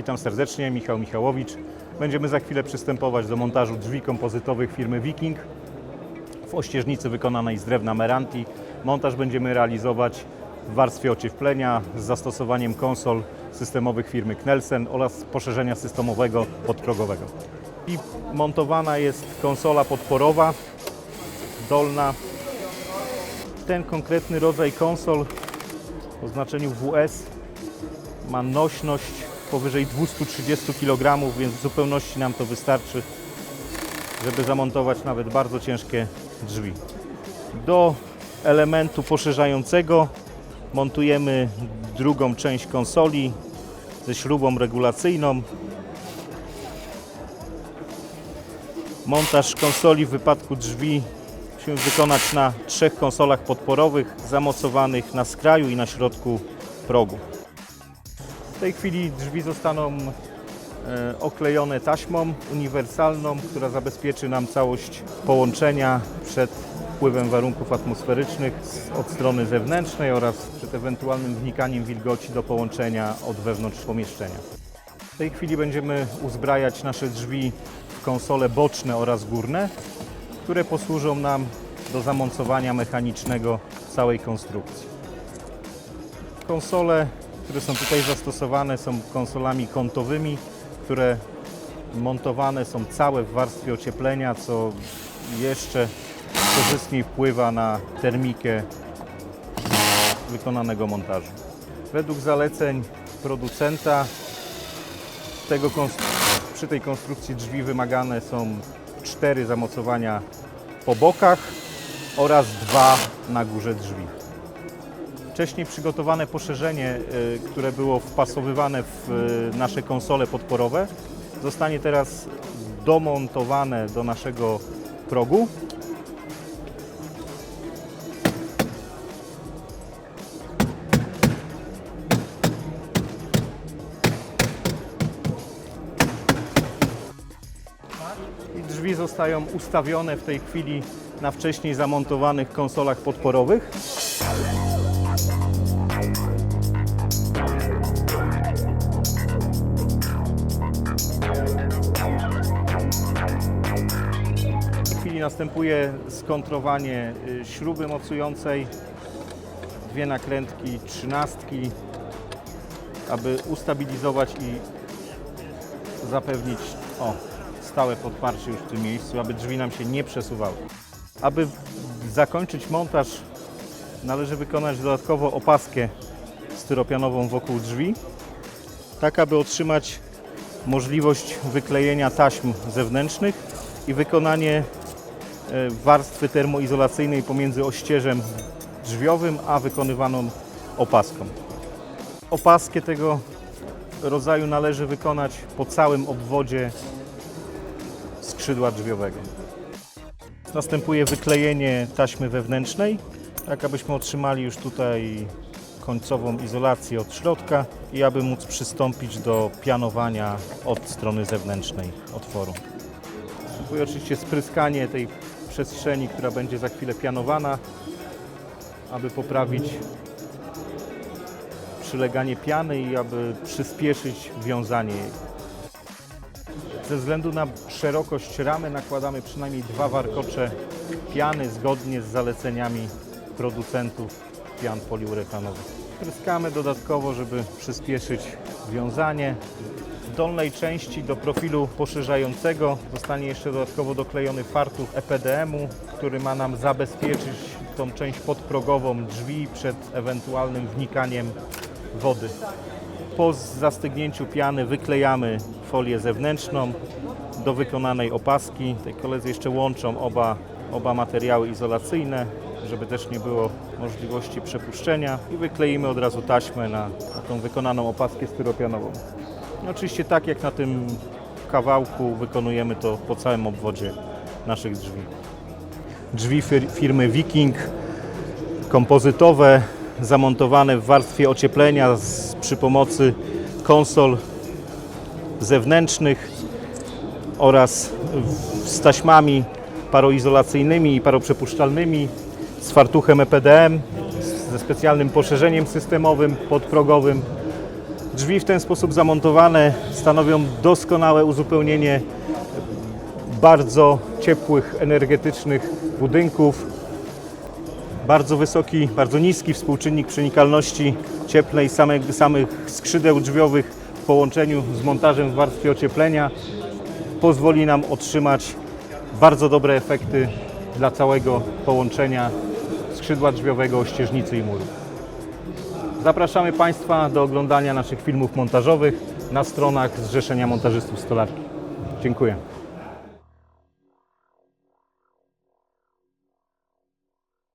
Witam serdecznie, Michał Michałowicz. Będziemy za chwilę przystępować do montażu drzwi kompozytowych firmy Viking w ościeżnicy wykonanej z drewna Meranti. Montaż będziemy realizować w warstwie ocieplenia z zastosowaniem konsol systemowych firmy Knelsen oraz poszerzenia systemowego podprogowego. I montowana jest konsola podporowa dolna. Ten konkretny rodzaj konsol o znaczeniu WS ma nośność powyżej 230 kg, więc w zupełności nam to wystarczy, żeby zamontować nawet bardzo ciężkie drzwi. Do elementu poszerzającego montujemy drugą część konsoli ze śrubą regulacyjną. Montaż konsoli w wypadku drzwi musimy wykonać na trzech konsolach podporowych zamocowanych na skraju i na środku progu. W tej chwili drzwi zostaną e, oklejone taśmą uniwersalną, która zabezpieczy nam całość połączenia przed wpływem warunków atmosferycznych od strony zewnętrznej oraz przed ewentualnym wnikaniem wilgoci do połączenia od wewnątrz pomieszczenia. W tej chwili będziemy uzbrajać nasze drzwi w konsole boczne oraz górne, które posłużą nam do zamocowania mechanicznego całej konstrukcji. Konsole, które są tutaj zastosowane, są konsolami kątowymi, które montowane są całe w warstwie ocieplenia, co jeszcze korzystniej wpływa na termikę wykonanego montażu. Według zaleceń producenta tego przy tej konstrukcji drzwi wymagane są cztery zamocowania po bokach oraz dwa na górze drzwi. Wcześniej przygotowane poszerzenie, y, które było wpasowywane w y, nasze konsole podporowe, zostanie teraz domontowane do naszego progu. I drzwi zostają ustawione w tej chwili na wcześniej zamontowanych konsolach podporowych. Następuje skontrowanie y, śruby mocującej, dwie nakrętki trzynastki, aby ustabilizować i zapewnić o, stałe podparcie już w tym miejscu, aby drzwi nam się nie przesuwały. Aby zakończyć montaż należy wykonać dodatkowo opaskę styropianową wokół drzwi, tak aby otrzymać możliwość wyklejenia taśm zewnętrznych i wykonanie warstwy termoizolacyjnej pomiędzy ościeżem drzwiowym a wykonywaną opaską. Opaskę tego rodzaju należy wykonać po całym obwodzie skrzydła drzwiowego. Następuje wyklejenie taśmy wewnętrznej, tak abyśmy otrzymali już tutaj końcową izolację od środka i aby móc przystąpić do pianowania od strony zewnętrznej otworu. Następuje oczywiście spryskanie tej przestrzeni, która będzie za chwilę pianowana, aby poprawić przyleganie piany i aby przyspieszyć wiązanie jej. Ze względu na szerokość ramy nakładamy przynajmniej dwa warkocze piany zgodnie z zaleceniami producentów pian poliuretanowych. Pryskamy dodatkowo, żeby przyspieszyć wiązanie. W dolnej części do profilu poszerzającego zostanie jeszcze dodatkowo doklejony fartuch EPDM-u, który ma nam zabezpieczyć tą część podprogową drzwi przed ewentualnym wnikaniem wody. Po zastygnięciu piany wyklejamy folię zewnętrzną do wykonanej opaski. Tutaj koledzy jeszcze łączą oba, oba materiały izolacyjne, żeby też nie było możliwości przepuszczenia i wykleimy od razu taśmę na, na tą wykonaną opaskę styropianową. I oczywiście tak jak na tym kawałku wykonujemy to po całym obwodzie naszych drzwi. Drzwi fir- firmy Viking kompozytowe, zamontowane w warstwie ocieplenia z, przy pomocy konsol zewnętrznych oraz z taśmami paroizolacyjnymi i paroprzepuszczalnymi, z fartuchem EPDM, ze specjalnym poszerzeniem systemowym, podprogowym. Drzwi w ten sposób zamontowane stanowią doskonałe uzupełnienie bardzo ciepłych, energetycznych budynków. Bardzo wysoki, bardzo niski współczynnik przenikalności cieplnej samych, samych skrzydeł drzwiowych w połączeniu z montażem w warstwie ocieplenia pozwoli nam otrzymać bardzo dobre efekty dla całego połączenia skrzydła drzwiowego, ścieżnicy i muru. Zapraszamy Państwa do oglądania naszych filmów montażowych na stronach Zrzeszenia Montażystów Stolarki. Dziękuję.